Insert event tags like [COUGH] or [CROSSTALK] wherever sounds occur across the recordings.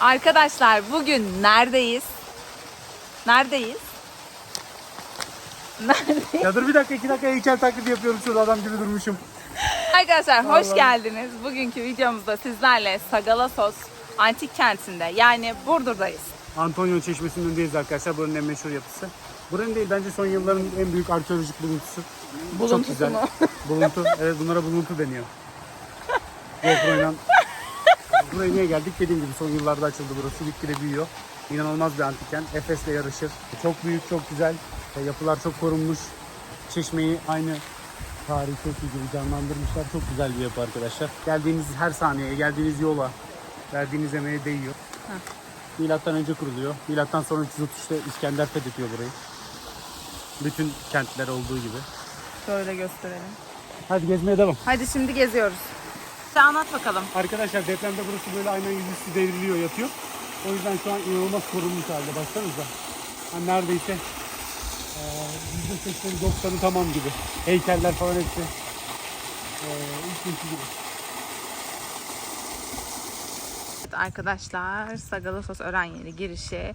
Arkadaşlar bugün neredeyiz? Neredeyiz? Neredeyiz? Ya dur bir dakika iki dakika heykel taklidi yapıyorum şurada adam gibi durmuşum. Arkadaşlar hoş Vallahi. geldiniz. Bugünkü videomuzda sizlerle Sagalassos Antik Kenti'nde yani Burdur'dayız. Antonio Çeşmesi'nin önündeyiz arkadaşlar. Buranın en meşhur yapısı. Buranın değil bence son yılların en büyük arkeolojik buluntusu. Çok Buluntusu güzel. mu? Buluntu. Evet bunlara buluntu deniyor. [LAUGHS] GoPro'yla Buraya niye geldik? Dediğim gibi son yıllarda açıldı burası. Gitgide büyüyor. İnanılmaz bir antik kent. Efes'le yarışır. Çok büyük, çok güzel. E, Yapılar çok korunmuş. Çeşmeyi aynı tarihteki gibi canlandırmışlar. Çok güzel bir yapı arkadaşlar. Geldiğiniz her saniyeye, geldiğiniz yola, verdiğiniz emeğe değiyor. Milattan önce kuruluyor. Milattan sonra 333'te İskender fethediyor burayı. Bütün kentler olduğu gibi. Şöyle gösterelim. Hadi gezmeye devam. Hadi şimdi geziyoruz. Sen anlat bakalım. Arkadaşlar depremde burası böyle aynen yüzüstü devriliyor yatıyor. O yüzden şu an inanılmaz korunmuş halde. Baksanıza. Hani neredeyse eee, %80'i 90'ı tamam gibi. Heykeller falan hepsi. İlk günkü gibi. Evet arkadaşlar Sagalassos öğren yeri girişi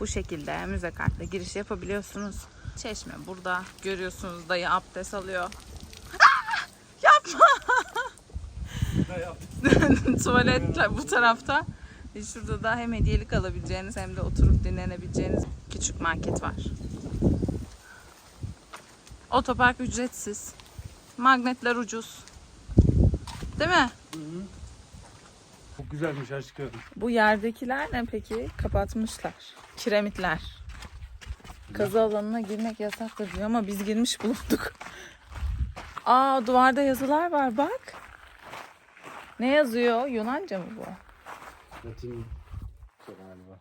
bu şekilde müze kartla giriş yapabiliyorsunuz. Çeşme burada görüyorsunuz dayı abdest alıyor. Ah! Yapma! [LAUGHS] Tuvalet bu tarafta. Ve Şurada da hem hediyelik alabileceğiniz hem de oturup dinlenebileceğiniz küçük market var. Otopark ücretsiz. Magnetler ucuz. Değil mi? Çok güzelmiş aşkım. Bu yerdekiler ne peki? Kapatmışlar. Kiremitler. Kazı alanına girmek yasaktır diyor ama biz girmiş bulunduk. Aa duvarda yazılar var bak. Ne yazıyor? Yunanca mı bu? Latin galiba.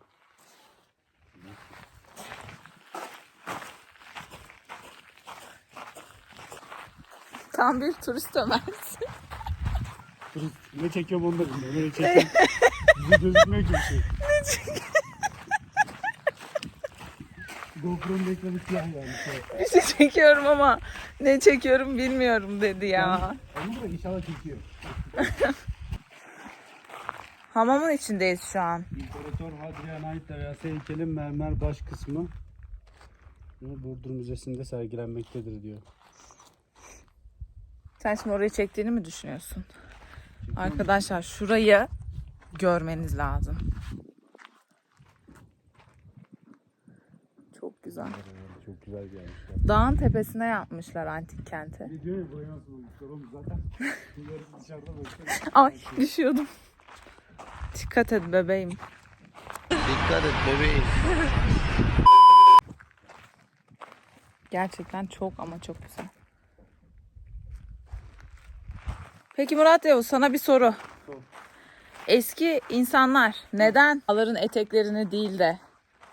Tam bir turist ömersin. Dur, ne çekiyorum onu da bilmiyorum. Ne çekiyorum. Bize gözükmüyor ki bir şey. GoPro'nun ekranı siyah yani. Şey. Bir şey çekiyorum ama ne çekiyorum bilmiyorum dedi ya. Onu da inşallah çekiyor. Hamamın içindeyiz şu an. İmparator Hadrian'a ait devasa heykelin mermer baş kısmı Burdur Müzesi'nde sergilenmektedir diyor. Sen şimdi orayı çektiğini mi düşünüyorsun? Arkadaşlar şurayı görmeniz lazım. Çok güzel. Çok güzel yermiş. Dağın tepesine yapmışlar antik kenti. Diyor ya olmuşlar oğlum zaten. [LAUGHS] Ay düşüyordum. Dikkat et bebeğim. Dikkat et bebeğim. Gerçekten çok ama çok güzel. Peki Murat Yavuz sana bir soru. Sor. Eski insanlar neden dağların eteklerini değil de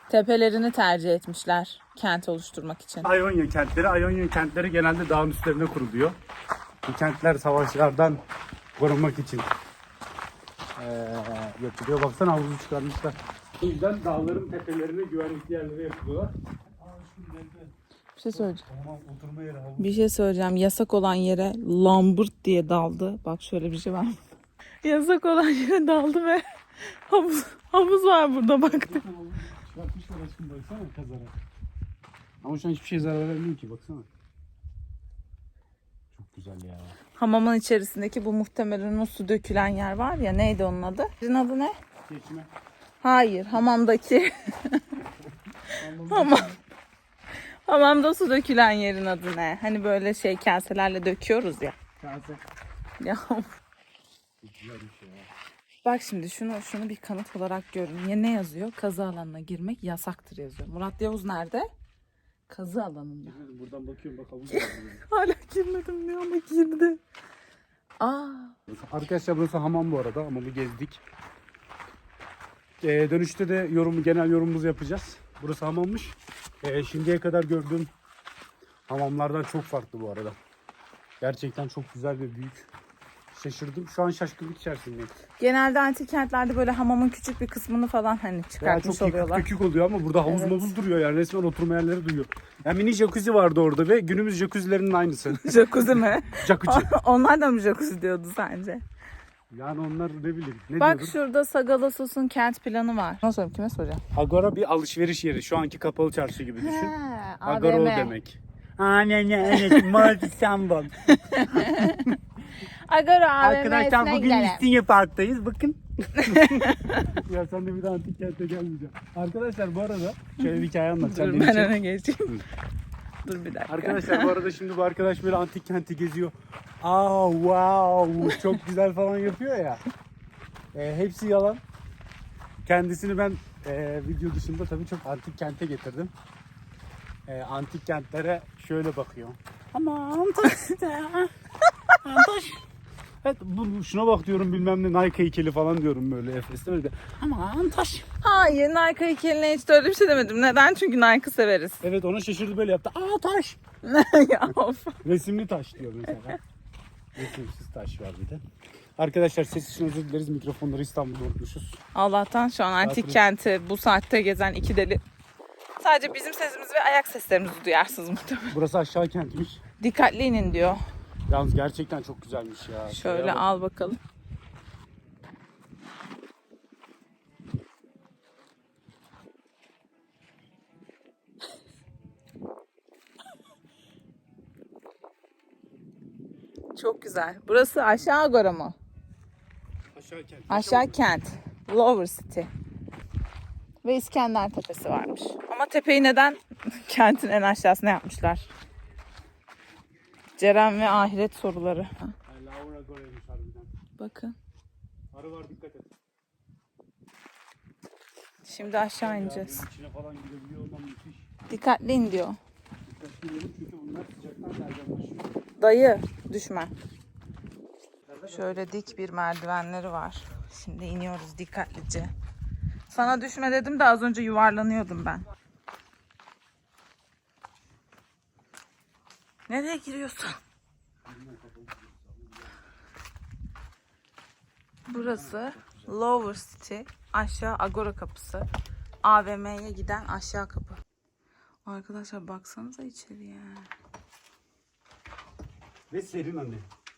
tepelerini tercih etmişler kent oluşturmak için? Ayonya kentleri, Ayonya kentleri genelde dağın üstlerine kuruluyor. Bu kentler savaşlardan korunmak için eee yapılıyor. Baksana havuzu çıkarmışlar. O yüzden dağların tepelerine güvenlikli yerlere yapılıyorlar. Bir şey söyleyeceğim. Tamam oturma yeri havuz. Bir şey söyleyeceğim. Yasak olan yere lambırt diye daldı. Bak şöyle bir şey var. [LAUGHS] Yasak olan yere daldı ve [LAUGHS] havuz, havuz var burada baktık. Çıkartmışlar aşkım baksana kazara. Ama şu an hiçbir şey zarar vermiyor ki baksana. Çok güzel ya. Hamamın içerisindeki bu muhtemelen o su dökülen yer var ya neydi onun adı? Yerin adı ne? Çeşme. Hayır hamamdaki. Hamam. Hamamda su dökülen yerin adı ne? Hani böyle şey kaselerle döküyoruz ya. Kase. Ya. Bak şimdi şunu şunu bir kanıt olarak görün. Ya ne yazıyor? Kazı alanına girmek yasaktır yazıyor. Murat Yavuz nerede? Kazı alanında. Girmedim, Buradan bakıyorum bak havuz [LAUGHS] var. Hala girmedim diyor ama girdi. Aa, Arkadaşlar burası hamam bu arada. Hamamı gezdik. Ee, dönüşte de yorum, genel yorumumuzu yapacağız. Burası hamammış. Ee, şimdiye kadar gördüğüm hamamlardan çok farklı bu arada. Gerçekten çok güzel ve büyük. Şaşırdım. Şu an şaşkınlık içerisindeyim. genelde antik kentlerde böyle hamamın küçük bir kısmını falan hani Ya çıkartmış çok oluyorlar. yıkık dökük oluyor ama burada havuz Evet. mavuz duruyor yani resmen oturma yerleri duruyor. Yani mini jacuzzi vardı orada ve günümüz jacuzzilerinin aynısı. [LAUGHS] Jacuzzi mi? [LAUGHS] Jacuzzi. Onlar da mı jacuzzi diyordu sence? Yani onlar ne bileyim. Ne Bak diyordur? şurada Sagalassos'un kent planı var. Nasıl sorayım kime soracağım? Agora bir alışveriş yeri. Şu anki kapalı çarşı gibi düşün. He, Agora o demek. [LAUGHS] Aynen evet. Mall İstanbul. Agora Arkadaşlar AVM'sine bugün gidelim. İstinye Park'tayız. Bakın. [LAUGHS] ya sen de bir daha antik kente gelmeyeceğim. Arkadaşlar bu arada şöyle bir hikaye anlatacağım. Dur ben çek. öne geçeyim. Dur bir dakika. Arkadaşlar bu arada şimdi bu arkadaş böyle antik kenti geziyor. Aa wow çok güzel falan yapıyor ya. E, hepsi yalan. Kendisini ben e, video dışında tabii çok antik kente getirdim. E, antik kentlere şöyle bakıyor. Aman taş. [LAUGHS] taş. Evet bu, şuna bak diyorum bilmem ne Nike heykeli falan diyorum böyle Efes'te böyle. Aman taş. Hayır Nike heykeline hiç de öyle bir şey demedim. Neden? Çünkü Nike severiz. Evet ona şaşırdı böyle yaptı. Aa taş. [LAUGHS] ya of. Resimli taş diyor mesela. Resimsiz taş var bir de. Arkadaşlar ses için özür dileriz. Mikrofonları İstanbul'da unutmuşuz. Allah'tan şu an antik Zaten- kenti bu saatte gezen iki deli. Sadece bizim sesimiz ve ayak seslerimizi duyarsınız muhtemelen. Burası aşağı kentmiş. Dikkatli inin diyor. Yalnız gerçekten çok güzelmiş ya. Şöyle Şuraya bak. al bakalım. Çok güzel. Burası aşağı Agora mı? Aşağı kent. Aşağı kent. Lower City. Ve İskender Tepesi varmış. Ama tepeyi neden [LAUGHS] kentin en aşağısına yapmışlar? Ceren ve ahiret soruları. Ha, Yani Laura Gore'ymiş harbiden. Bakın. Arı var dikkat et. Şimdi aşağı ineceğiz. İçine falan girebiliyor olmam müthiş. Dikkatli in diyor. Dikkatli girelim çünkü bunlar sıcaktan tercihlaşıyor. Dayı düşme. Şöyle dik bir merdivenleri var. Şimdi iniyoruz dikkatlice. Sana düşme dedim de az önce yuvarlanıyordum ben. Nereye giriyorsun? Burası Lower City. Aşağı Agora kapısı. AVM'ye giden aşağı kapı. Arkadaşlar baksanıza içeriye. Ve serin anne.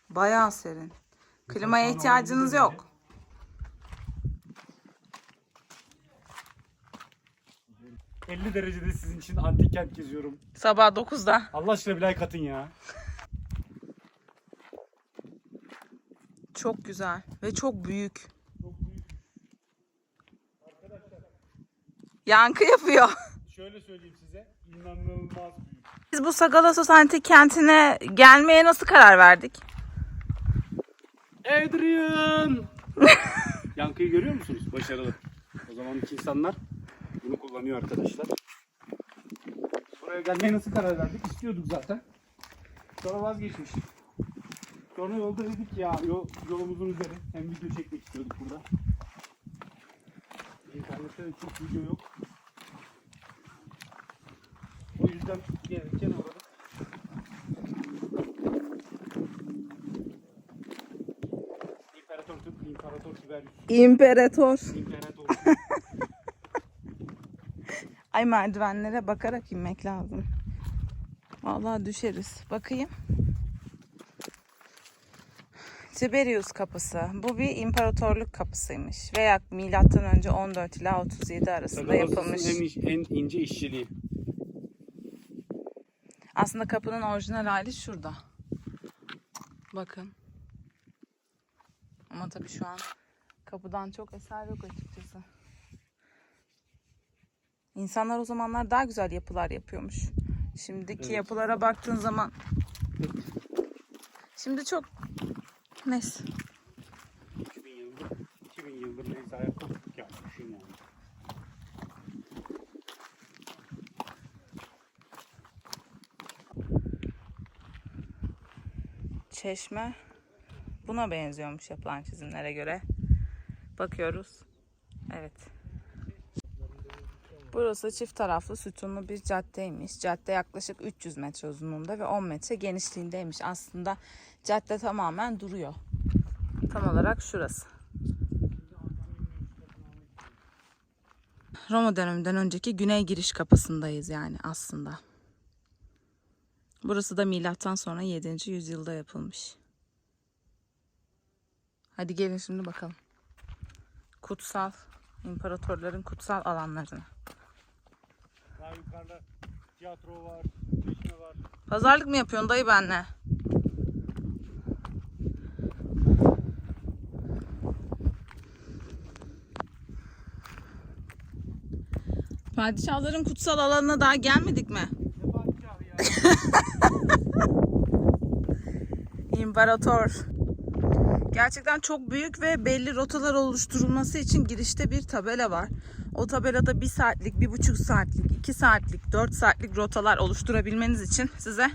Bayağı serin. Klimaya ihtiyacınız yok. 50 derecede sizin için antik kent geziyorum. Sabah 9'da. Allah aşkına bir like atın ya. Çok güzel ve çok büyük. Yankı yapıyor. Şöyle söyleyeyim size. inanılmaz büyük. Biz bu Sagalassos Antik Kenti'ne gelmeye nasıl karar verdik? Adrian! [LAUGHS] Yankıyı görüyor musunuz? Başarılı. O zamanki insanlar kullanıyor arkadaşlar. Buraya gelmeye nasıl karar verdik? İstiyorduk zaten. Sonra vazgeçmiştik. Sonra yolda dedik ya yol, yolumuzun üzeri. Hem video çekmek istiyorduk burada. İnternette de çok video yok. O yüzden gelirken uğradık. İmparator, İmparator Tiberius. İmparator. İmparator. Ay merdivenlere bakarak inmek lazım. Vallahi düşeriz. Bakayım. Tiberius kapısı. Bu bir imparatorluk kapısıymış. Veya milattan önce 14 ila 37 arasında yapılmış. En, ince işçiliği. Aslında kapının orijinal hali şurada. Bakın. Ama tabii şu an kapıdan çok eser yok açıkçası. İnsanlar o zamanlar daha güzel yapılar yapıyormuş. Şimdiki Evet. yapılara baktığın zaman şimdi çok neyse 2000 yılında 2000 yıldır neyse ayakkabılık yapmışım yani. çeşme buna benziyormuş yapılan çizimlere göre. Bakıyoruz. Evet. Burası çift taraflı sütunlu bir caddeymiş. Cadde yaklaşık 300 metre uzunluğunda ve 10 metre genişliğindeymiş. Aslında cadde tamamen duruyor. Tam olarak şurası. Roma döneminden önceki güney giriş kapısındayız yani aslında. Burası da milattan sonra 7. yüzyılda yapılmış. Hadi gelin şimdi bakalım. Kutsal, imparatorların kutsal alanlarına. Daha yukarıda tiyatro var, çeşme var. Pazarlık mı yapıyorsun dayı benle? Padişahların kutsal alanına daha gelmedik mi? Ne padişahı ya? [LAUGHS] İmparator. Gerçekten çok büyük ve belli rotalar oluşturulması için girişte bir tabela var. O tabelada bir saatlik, bir buçuk saatlik, iki saatlik, dört saatlik rotalar oluşturabilmeniz için size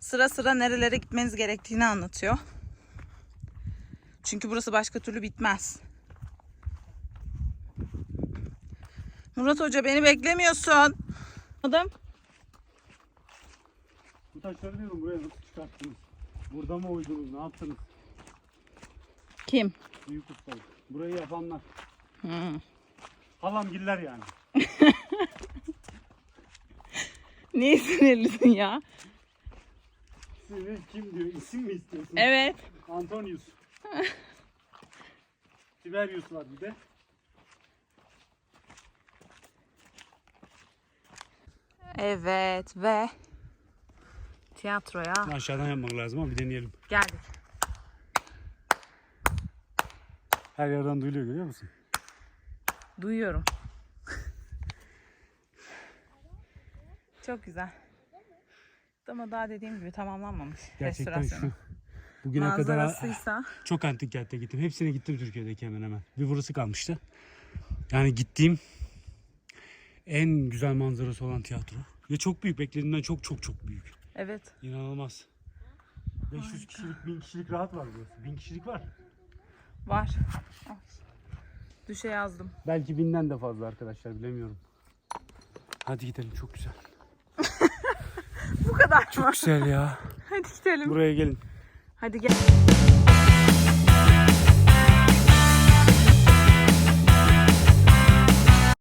sıra sıra nerelere gitmeniz gerektiğini anlatıyor. Çünkü burası başka türlü bitmez. Murat Hoca beni beklemiyorsun. Adam. Bu taşları diyorum buraya nasıl çıkarttınız? Burada mı uydunuz? Ne yaptınız? Kim? Büyük ustayı. Burayı yapanlar. Hmm. Halamgiller yani. [LAUGHS] Niye sinirlisin ya? Seni kim diyor? İsim mi istiyorsun? Evet. Antonius. [LAUGHS] Tiberius var bir de. Evet ve tiyatroya Aşağıdan yapmak lazım ama bir deneyelim. geldik. Her yerden duyuluyor görüyor musun? Duyuyorum. [LAUGHS] Çok güzel. Ama daha dediğim gibi tamamlanmamış. Gerçekten şu bugüne kadar çok antik kentte gittim. Hepsine gittim Türkiye'deki hemen hemen. Bir burası kalmıştı. Yani gittiğim en güzel manzarası olan tiyatro. Ve çok büyük. Beklediğimden çok çok çok büyük. evet İnanılmaz. 500 kişilik, 1000 kişilik rahat var burası. 1000 kişilik var. var. Ay. Düşe yazdım. Belki binden de fazla arkadaşlar bilemiyorum. Hadi gidelim çok güzel. [LAUGHS] Bu kadar mı? Çok güzel ya. Hadi gidelim. Buraya gelin. Hadi gel.